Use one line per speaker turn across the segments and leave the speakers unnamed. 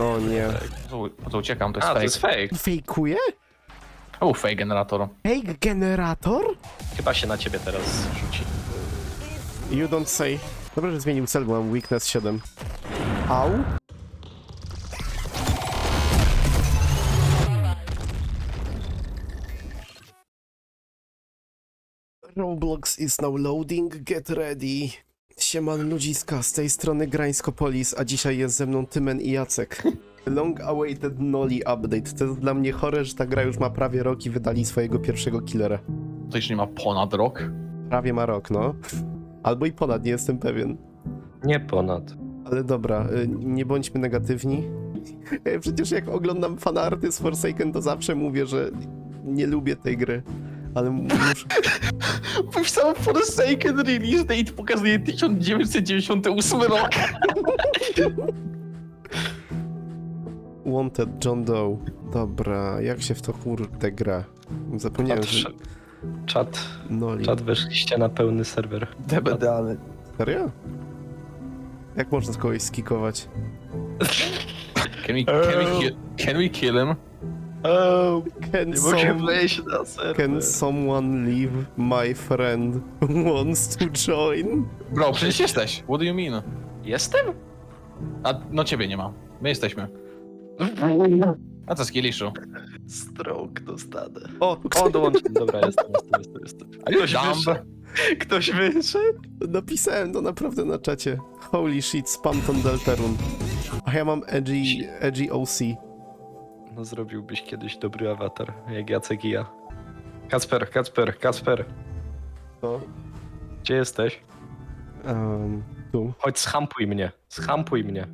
O nie.
Po co, po co uciekam? To jest
A, to
fake.
jest fake.
Fejkuje?
O, fake generator.
Fake generator?
Chyba się na ciebie teraz rzuci.
You don't say. Dobrze, że zmienił cel, bo mam weakness 7. Au? Roblox is now loading, get ready. Sieman ludziska, z tej strony Grańskopolis, a dzisiaj jest ze mną Tymen i Jacek. Long awaited Noli update. To jest dla mnie chore, że ta gra już ma prawie rok i wydali swojego pierwszego killera.
To jeszcze nie ma ponad rok.
Prawie ma rok, no. Albo i ponad, nie jestem pewien.
Nie ponad.
Ale dobra, y, nie bądźmy negatywni. Przecież jak oglądam fanarty z Forsaken, to zawsze mówię, że nie lubię tej gry. Ale muszę...
Wpisałem Forsaken Release Date, pokazuje 1998 rok.
Wanted John Doe. Dobra, jak się w to kurde gra? Zapomniałem,
Czat,
że...
czat,
Noli.
czat weszliście na pełny serwer.
DBD, ale...
Serio? Jak można z kogoś skikować?
Can we, can, we kill, can we kill him?
Oh,
Can,
nie mogę
some...
wejść na serwer.
Can someone leave? My friend wants to join.
Bro, przecież jesteś. What do you mean?
Jestem?
A, no ciebie nie ma. My jesteśmy. A co z Kiliszu?
Stroke dostanę.
O,
O, dołączyłem. Dobra, jestem, jestem, jestem. jestem.
A już
Ktoś wyszedł. Ktoś wyszedł?
Napisałem to naprawdę na czacie. Holy shit, spam ton Deltarune. A ja mam edgy, edgy OC.
No zrobiłbyś kiedyś dobry awatar, jak Jacek i ja. Kacper, Kacper, Kacper.
To?
Gdzie jesteś?
Um, tu.
Chodź, schampuj mnie. Schampuj mnie.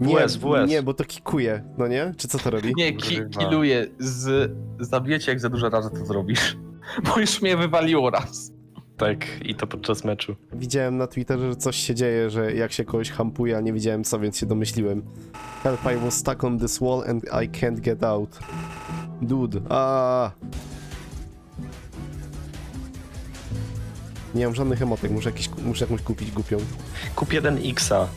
Nie,
WS, WS.
nie, bo to kikuje, no nie? Czy co to robi?
Nie, ki
Kurwa.
kiluję z... Zabijecie jak za dużo razy to zrobisz. Bo już mnie wywaliło raz.
Tak, i to podczas meczu.
Widziałem na Twitterze, że coś się dzieje, że jak się kogoś hampuje, a nie wiedziałem co, więc się domyśliłem. Help, I was stuck on this wall and I can't get out. Dude, a. Nie mam żadnych emotek, muszę, jakiś, muszę jakąś kupić głupią.
Kup jeden Xa,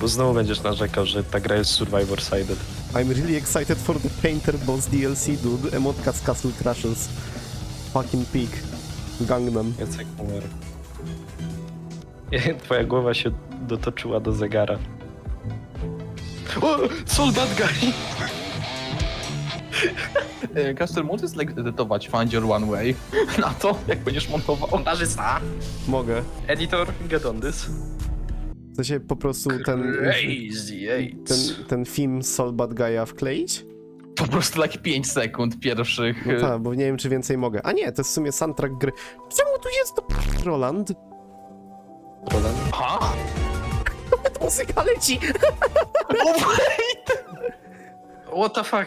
bo znowu będziesz narzekał, że ta gra jest survivor sided.
I'm really excited for the Painter Boss DLC, dude. Emotka z Castle Crashers. Fucking peak. Gangnam.
Jacek umarł. Twoja głowa się dotoczyła do zegara. O! Soul bad guy!
E, Caster, możesz like, edytować Find Your One Way na to, jak będziesz montował?
Montażysta!
Mogę.
Editor, get on this.
W sensie po prostu ten,
Crazy eight.
ten, ten film Soul Bad Guy'a wkleić?
Po prostu like 5 sekund pierwszych.
No tak, bo nie wiem czy więcej mogę. A nie, to jest w sumie soundtrack gry. Czemu tu jest to Roland?
Aha!
Muzyka leci!
What the fuck?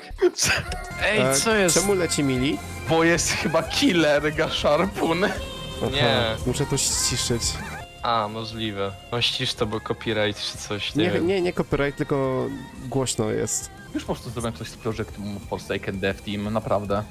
Ej,
E,
co jest?
Czemu leci mili?
Bo jest chyba killer Gasharpun.
Nie.
Muszę to ściszyć.
A, możliwe. No ścisz to, bo copyright czy coś, nie,
Nie,
wiem.
nie, nie copyright, tylko głośno jest.
Już po prostu zrobiłem coś z projektu Forsaken Dev Team, naprawdę.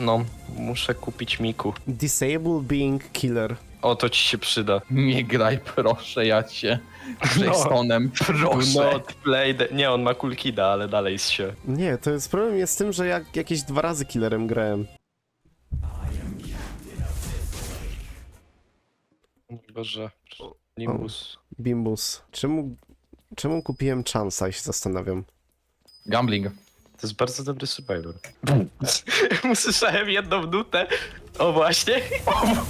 No, muszę kupić Miku.
Disable being killer.
O, to ci się przyda.
Nie graj, proszę, ja cię.
No.
Jasonem, proszę.
not play the... Nie, on ma kulkida, ale dalej się.
Nie, to jest problem jest z tym, że jak jakieś dwa razy killerem grałem.
Boże. Nimbus.
Bimbus. Czemu, czemu kupiłem Chansa, się zastanawiam.
Gambling.
To jest bardzo dobry survivor. Usłyszałem jedną nutę. O, właśnie.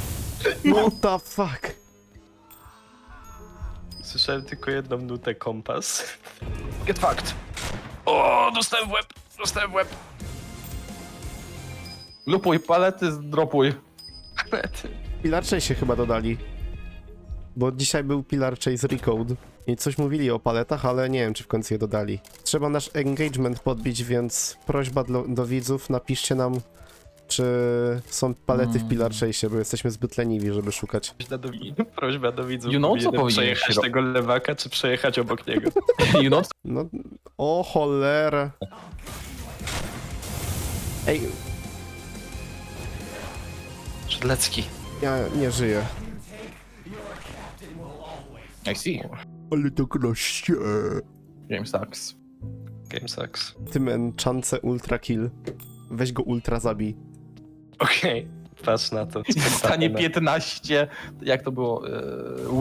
What the fuck?
Słyszałem tylko jedną nutę kompas. Get fucked. O, dostałem w łeb. Dostałem w łeb.
Lupuj palety, dropuj.
Pilar się chyba dodali. Bo dzisiaj był Pilar Chase Recode. I coś mówili o paletach, ale nie wiem, czy w końcu je dodali. Trzeba nasz engagement podbić, więc prośba do, do widzów, napiszcie nam, czy są palety w Pilar Chase, bo jesteśmy zbyt leniwi, żeby szukać.
Prośba do, prośba do widzów.
You know, co
powinienem
powinieneś
przejechać
ro-
tego lewaka, czy przejechać obok niego?
You know,
No, o cholera. Ej,
Szydlecki.
ja nie żyję.
I see.
Ale to kroście.
Game sucks.
Game sucks.
Tym enchance ultra kill. Weź go ultra zabij.
Okej, patrz na to.
Stanie 15, jak to było? e,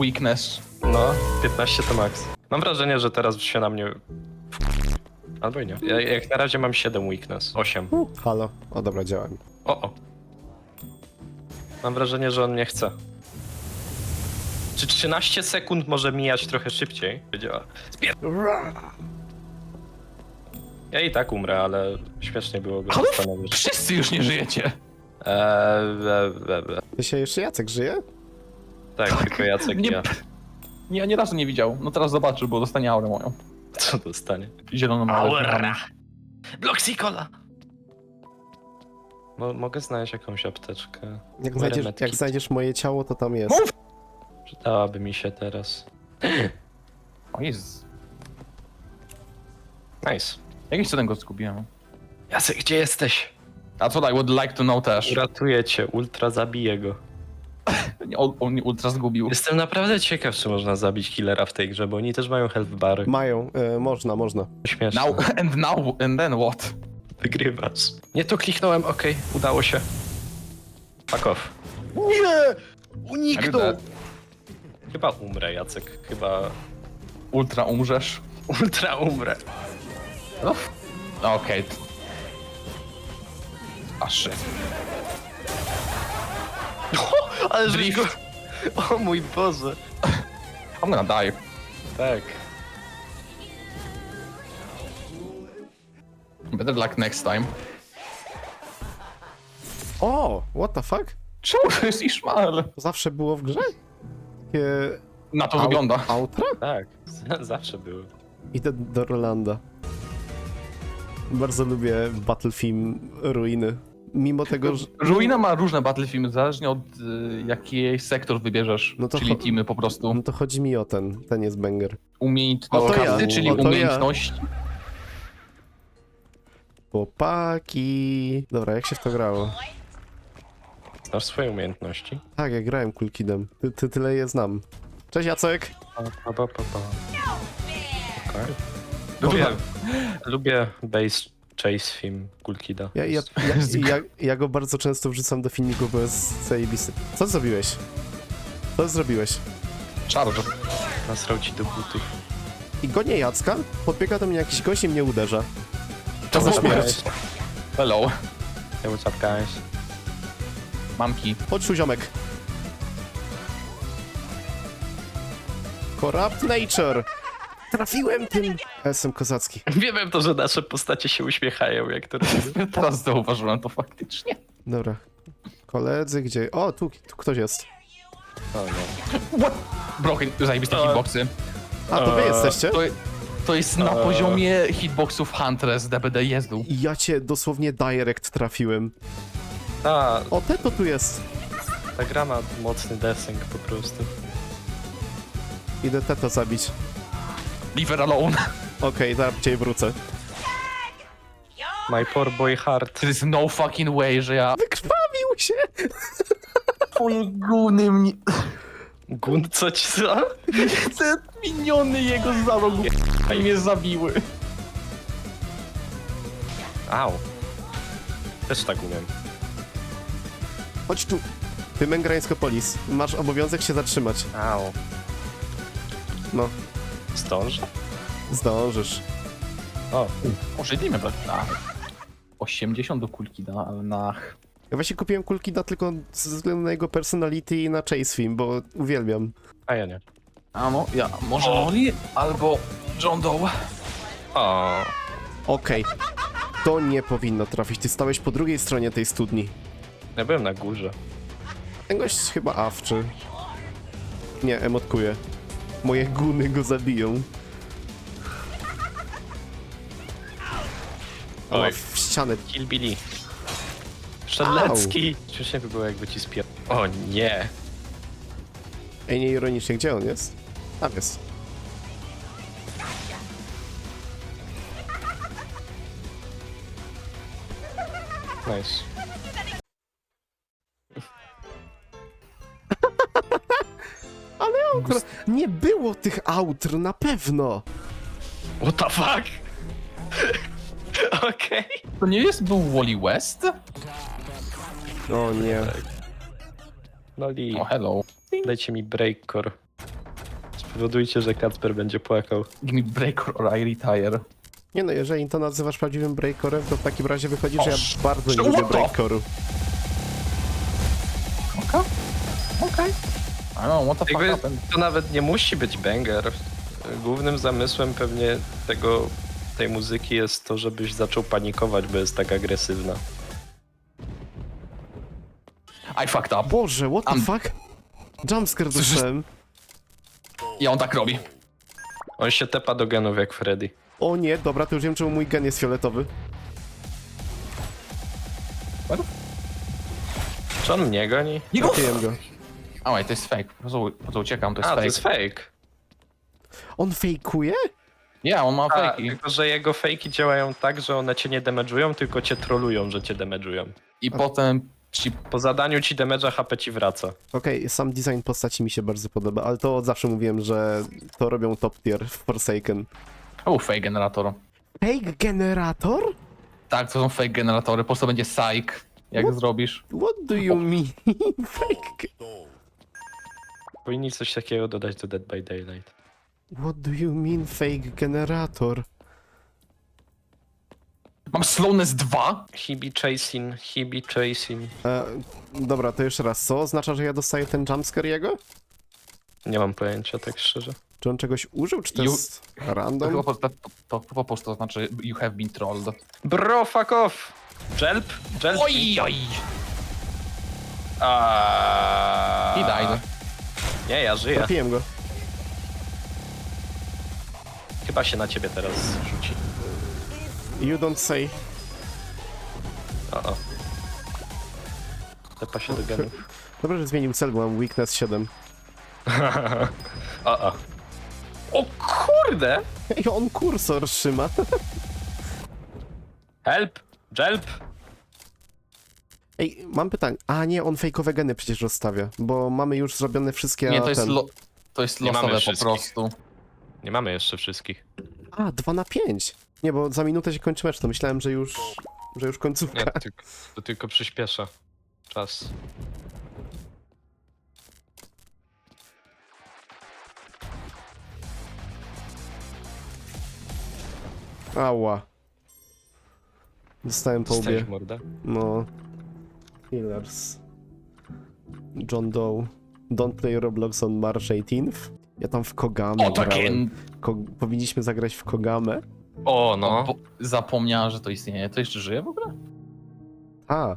weakness.
No, 15 to max. Mam wrażenie, że teraz się na mnie... Albo i nie. Ja, jak na razie mam 7 weakness. 8.
Uh, halo. O dobra, działa mi.
O, o. Mam wrażenie, że on nie chce. Czy 13 sekund może mijać trochę szybciej? Działa. Ja i tak umrę, ale śmiesznie było go
Ale
zastanowić.
Wszyscy już nie żyjecie.
Eee,
się jeszcze Jacek żyje?
Tak, tylko Jacek
Nie-
nie.
Nie, ani razu nie widział. No teraz zobaczy, bo dostanie aurę moją.
Co dostanie?
Zieloną aurę.
Bloxikola! Mo mogę znaleźć jakąś apteczkę.
Jak znajdziesz, jak znajdziesz moje ciało, to tam jest.
Mów!
Przydałaby mi się teraz.
O Jezus.
Nice.
Jakiś cudem go zgubiłem.
Jacek, gdzie jesteś?
A co I would like to know też.
Uratuję cię, ultra zabiję go.
On, on mnie ultra zgubił.
Jestem naprawdę ciekaw, czy można zabić killera w tej grze, bo oni też mają health bary.
Mają, e, można, można.
Śmieszne.
Now, and now, and then what?
Wygrywasz. Nie to kliknąłem, okej, udało się. Fuck off.
Nie!
Uniknął!
Chyba umrę, Jacek. Chyba
Ultra umrzesz.
ultra umrę.
No. Okej. A shit.
Ale że
Drift.
go... O mój Boże.
I'm gonna die.
Tak.
Better luck next time.
O! What the fuck?
Czemu to jest Ishmael?
To zawsze było w grze? Takie...
Na to
au-
wygląda.
Outra?
Tak, z- zawsze były.
Idę do Rolanda. Bardzo lubię Battle Film Ruiny. Mimo tego, że...
Ruina ma różne battle filmy, zależnie od y, jaki sektor wybierzesz.
No to
czyli
cho-
teamy po prostu.
No to chodzi mi o ten. Ten jest banger.
Umiejętności,
O, to ja.
czyli
O, to ja.
umiejętności.
Chłopaki... Dobra, jak się w to grało?
Znasz swoje umiejętności?
Tak, ja grałem Kulkidem. Ty, ty tyle je znam. Cześć Jacek!
Pa, pa, pa, pa, pa. Okej. Lubię, lubię base chase film Kulkida.
Ja, ja, ja, ja, ja go bardzo często wrzucam do filmików, bo jest zajebisty. Co zrobiłeś? Co zrobiłeś?
Charge.
Nasrał ci do butów.
I gonię Jacka, podbiega do mnie jakiś gość i mnie uderza.
To za
śmierć.
Hello.
Hey, what's up, guys?
Mamki.
Chodź tu ziomek. Corrupt Nature! Trafiłem tym! Jestem kozacki.
Wiem to, że nasze postacie się uśmiechają, jak to robią.
Teraz zauważyłem to faktycznie.
Dobra. Koledzy, gdzie... O, tu, tu ktoś jest.
O nie.
What? Broken, zajebiste
E.
hitboxy.
A, to wy
Eee.
jesteście?
To, to jest na
Eee.
poziomie hitboxów Huntress DBD jezdu.
I ja cię dosłownie direct trafiłem.
Ta,
O, te to tu jest.
ta gra ma mocny desync po prostu.
Idę Teto zabić.
Leave her alone.
Okej, zaraz cię wrócę.
My poor boy heart.
There is no fucking way, że ja...
Wykrwawił się!
Twoje guny mnie...
Gun, co ci za?
Te miniony jego za rogu i mnie zabiły.
Au. Też tak umiem.
Chodź tu. Ty Mengrańsko-Polis. Masz obowiązek się zatrzymać.
Au.
No,
Zdążę?
zdążysz.
O,
Może nie tak. Na 80 do kulki na... na...
Ja właśnie kupiłem Kulkida tylko ze względu na jego personality i na Chase Film, bo uwielbiam.
a ja nie.
A no, ja... Może Molly albo John Doe.
O,
Okej. To nie powinno trafić. Ty stałeś po drugiej stronie tej studni.
Ja byłem na górze.
Ten gość chyba awczy. Nie, emotkuje. Moje guny go zabiją. O,
Oj.
w ścianę.
Kill Billy. Strzelecki. Śmiesznie by było jakby ci spier... O nie.
Ej, nie ironicznie, gdzie on jest? Tam jest.
Nice.
Było tych outr, na pewno.
What the fuck? Okej.
To nie jest był Wally West?
O nie.
No li,
O, hello.
dajcie mi breakcore. Spowodujcie, że Kacper będzie płakał.
Give me break or I retire.
Nie no, jeżeli to nazywasz prawdziwym breakcorem, to w takim razie wychodzi, że ja bardzo nie lubię
what the-
breakcoru.
Okej. Okej. I don't know, what the fuck
Jakby
happened?
to nawet nie musi być banger. Głównym zamysłem pewnie tego, tej muzyki jest to, żebyś zaczął panikować, bo jest tak agresywna.
I fucked up.
Boże, what the
Am-
fuck? Jumpscare dostałem.
I on tak robi.
On się tepa do genów jak Freddy.
O nie, dobra, to już wiem, czemu mój gen jest fioletowy.
Czy on mnie goni?
Nie!
Trafiłem go.
A wait, to jest fake. Po co, po co uciekam, to jest
A, to
fake.
jest fake.
On fejkuje?
Nie, on ma
A,
fake.
tylko, że jego fejki działają tak, że one cię nie damage'ują, tylko cię trolują, że cię damage'ują.
I potem ci...
Po zadaniu ci damage'a HP ci wraca.
Okej, sam design postaci mi się bardzo podoba, ale to od zawsze mówiłem, że to robią top tier w Forsaken.
To był fake generator.
Fake generator?
Tak, to są fake generatory, po co będzie psych, jak
What?
zrobisz.
What do you mean? Fake... ge-
Powinni coś takiego dodać do Dead by Daylight.
What do you mean fake generator?
Mam slowness 2?
Hibi chasing, hibi chasing.
E, dobra, to jeszcze raz. Co oznacza, że ja dostaję ten jumpscare jego?
Nie mam pojęcia, tak szczerze.
Czy on czegoś użył, czy to
You-
jest
To chyba
random?
po, to, to, to po prostu znaczy you have been trolled.
Bro, fuck off! Jelp? Jelp?
Oj, oj!
Aaaa.
I died.
Nie, ja żyję.
Trafiłem go.
Chyba się na ciebie teraz rzuci.
You don't say.
O, o. Tepa się do genów.
Dobrze, że zmienił cel, bo mam weakness 7.
O, o. O kurde!
Ej, on kursor trzyma.
Help! Jelp!
Ej, mam pytanie. A nie, on fejkowe geny przecież rozstawia, bo mamy już zrobione wszystkie...
Nie, to jest,
ten-
lo, to jest
Nie mamy
losowe po
wszystkich.
prostu.
Nie mamy jeszcze wszystkich.
A, 2 na 5. Nie, bo za minutę się kończy mecz, to myślałem, że już... że już końcówka.
Nie, tylko, to tylko przyspiesza czas.
Ała. Dostałem po łbie.
mordę?
No. Killers. John Doe. Don't play Roblox on March 18th. Ja tam w Kogamę
O,
grałem. Ko powinniśmy zagrać w Kogamę?
O, no.
Zapomniałem, że to istnieje. To jeszcze żyje w ogóle?
A.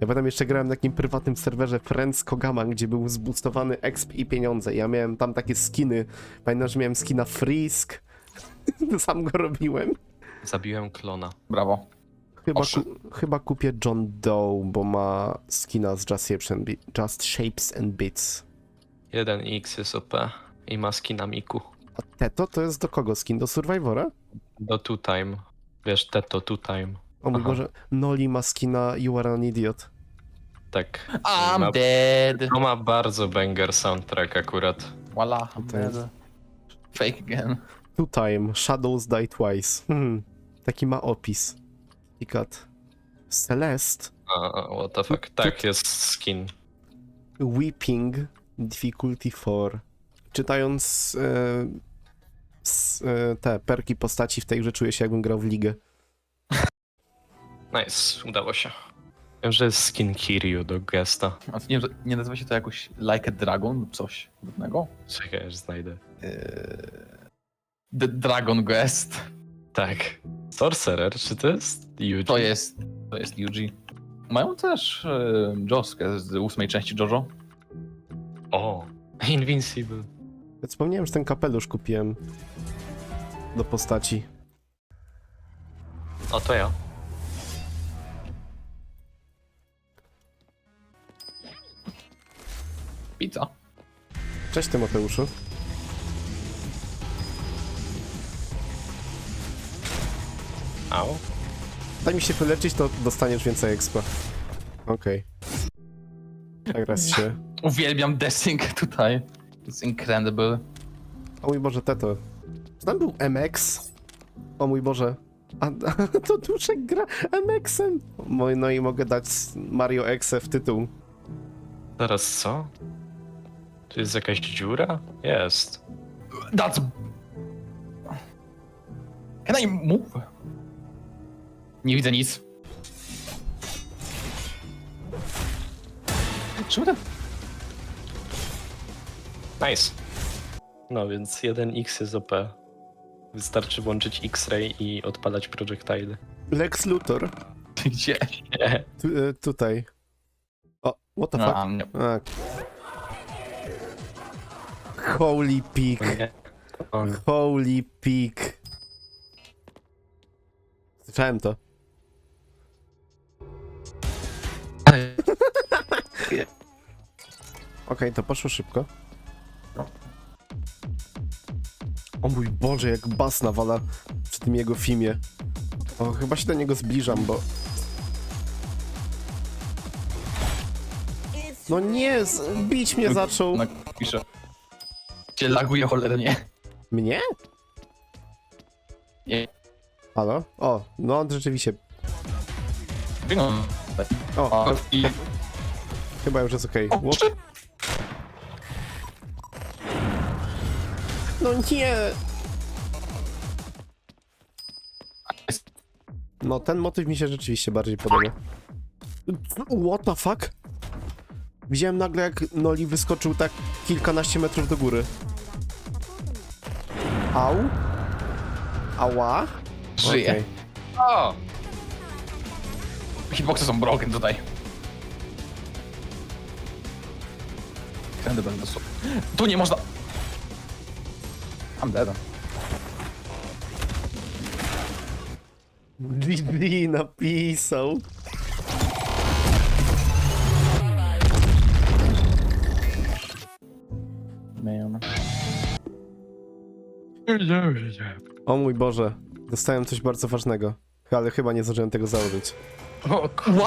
Ja potem jeszcze grałem na takim prywatnym serwerze Friends Kogama, gdzie był zboostowany exp i pieniądze. Ja miałem tam takie skiny. Pamiętam, że miałem skina Frisk. Sam go robiłem.
Zabiłem klona.
Brawo.
Chyba,
Oszy-
ku chyba kupię John Doe, bo ma skina z Just Shapes and, Be- Just Shapes and Bits.
1x jest OP i ma skina Miku.
A Teto to jest do kogo skin? Do Survivora?
Do two time. Wiesz, Teto two time.
O mój
Aha.
Boże, Noli ma skina You Are an Idiot.
Tak.
I'm
Ma-
dead.
To ma bardzo banger soundtrack akurat.
Voila, I'm
To jest-
dead. Fake again.
Two Time, Shadows Die Twice. Hmm. Taki ma opis. Ikat. Celeste,
A, a, what the fuck. Tak, jest skin.
Weeping, Difficulty 4. Czytając e, s, e, te perki postaci w tej grze czuję się jakbym grał w ligę.
Nice, udało się. Wiem, że jest skin Kiryu do gesta.
A nie, nie nazywa się to jakoś Like a Dragon lub coś podobnego?
Czekaj, aż znajdę.
Eee, The Dragon Guest.
Tak. Sorcerer, czy to jest Yuji?
To jest, to jest Yuji. Mają też e, Joskę z ósmej części JoJo.
O, Invincible.
Ja Wspomniałem, że ten kapelusz kupiłem do postaci.
O, to ja.
Pizza.
Cześć Tymoteuszu.
Au.
Daj mi się wyleczyć, to dostaniesz więcej expa. Okej. Tak raz się...
Uwielbiam desync tutaj. It's incredible.
O mój Boże, Teto. Czy tam był MX? O mój Boże. A, a to Duszek gra MX-em. Mo- No i mogę dać Mario Exe w tytuł.
Teraz co? Tu jest jakaś dziura? Jest.
That's... Can I move? Nie widzę nic. Czemu ten...
Nice. No więc 1x jest OP. Wystarczy włączyć X-Ray i odpalać projectile.
Lex Luthor.
Gdzie?
Tu, e, tutaj. O, what the fuck?
A, nie.
A. Holy peak.
Nie.
Holy peak. Słyszałem to. To poszło szybko. O mój Boże, jak bas nawala przy tym jego filmie. O, chyba się do niego zbliżam, bo... No nie, z- bić mnie zaczął.
No, piszę. Cię laguje cholernie.
Mnie?
Nie.
Halo? O, no on rzeczywiście.
No.
O,
O, i...
chyba już jest okej. Ło- No nie! No ten motyw mi się rzeczywiście bardziej podoba. What the fuck? Widziałem nagle jak Noli wyskoczył tak kilkanaście metrów do góry. Au? Ała?
Żyje.
Okej.
O!
Hitboxy są broken tutaj. Tędy będę su... Tu nie można... I'm dead.
GG napisał.
Man.
O mój Boże, dostałem coś bardzo ważnego. Ale chyba nie zdążyłem tego założyć.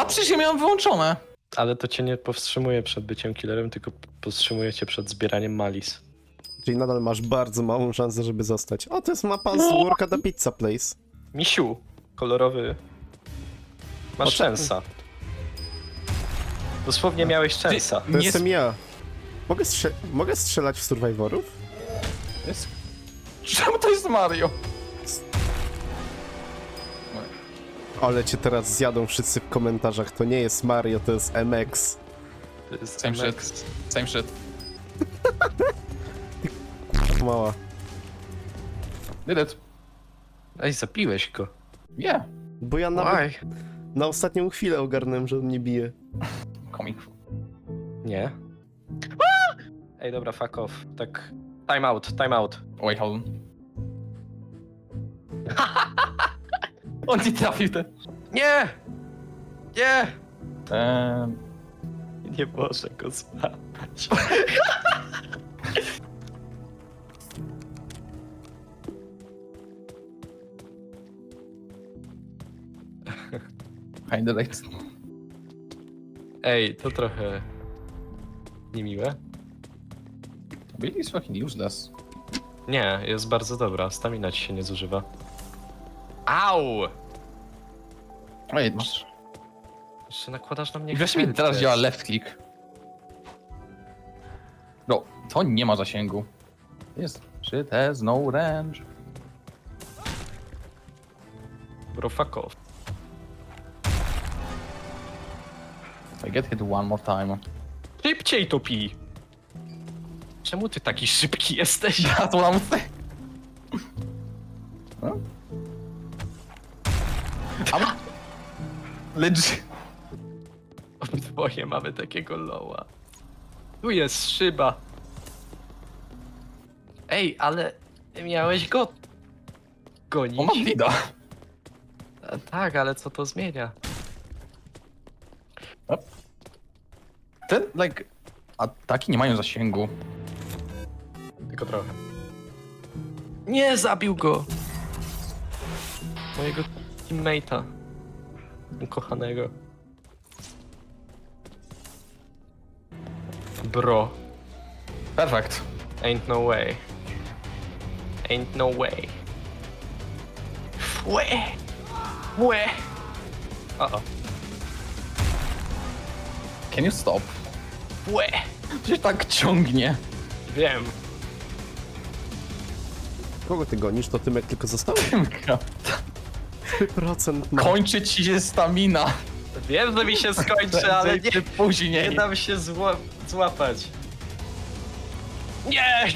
Przecież ja miałem wyłączone.
Ale to cię nie powstrzymuje przed byciem killerem, tylko powstrzymuje cię przed zbieraniem malis.
Czyli nadal masz bardzo małą szansę, żeby zostać. O, to jest mapa z Worka da Pizza Place.
Misiu, kolorowy. Masz
O co-
szczęsa. Dosłownie miałeś szczęsa.
To
Nie
jestem ja. Mogę, strze mogę strzelać w Survivorów?
Jest... Czemu to jest Mario?
Ale cię teraz zjadą wszyscy w komentarzach. To nie jest Mario, to jest MX.
To jest
Same
MX.
shit. Same shit.
Mała.
Did it.
Ej, zabiłeś go.
Yeah.
Bo ja nawet
Why?
na ostatnią chwilę ogarnąłem, że on mnie bije.
Comic.
Nie. Ej, dobra, fuck off. Tak. Time out, time out.
Wait, hold on. On nie trafił te...
Nie! Nie!
Ehm...
Nie może go złapać.
Late.
Ej, to trochę... niemiłe.
Really is fucking useless.
Nie, jest bardzo dobra. Stamina ci się nie zużywa. Au!
Wait, masz...
Jeszcze nakładasz na mnie
Weź mi teraz działa left click. No, to nie ma zasięgu. Jest. Shit has no range.
Bro, fuck off.
I get hit one more time.
Szybciej to pij! Czemu ty taki szybki jesteś?
What I'm saying. No? I'm... Legit.
Obydwoje mamy takiego loła. Tu jest szyba. Ej, ale miałeś go gonić.
On ma vida.
A, Tak, ale co to zmienia?
Ten, like... Ataki nie mają zasięgu.
Tylko trochę. Nie, zabił go! Mojego teammate'a. Ukochanego. Bro,
Perfect.
ain't no way. Ain't no way. Fue. Fue. O, o.
Can you stop?
Fue.
Gdzie tak ciągnie?
Wiem.
Kogo ty gonisz? To Tymek tylko został?
Tymka.
3% ma.
Kończy ci się stamina.
Wiem, że mi się skończy, ale
Prędzej
nie,
czy później.
nie dam się zła złapać. Nie!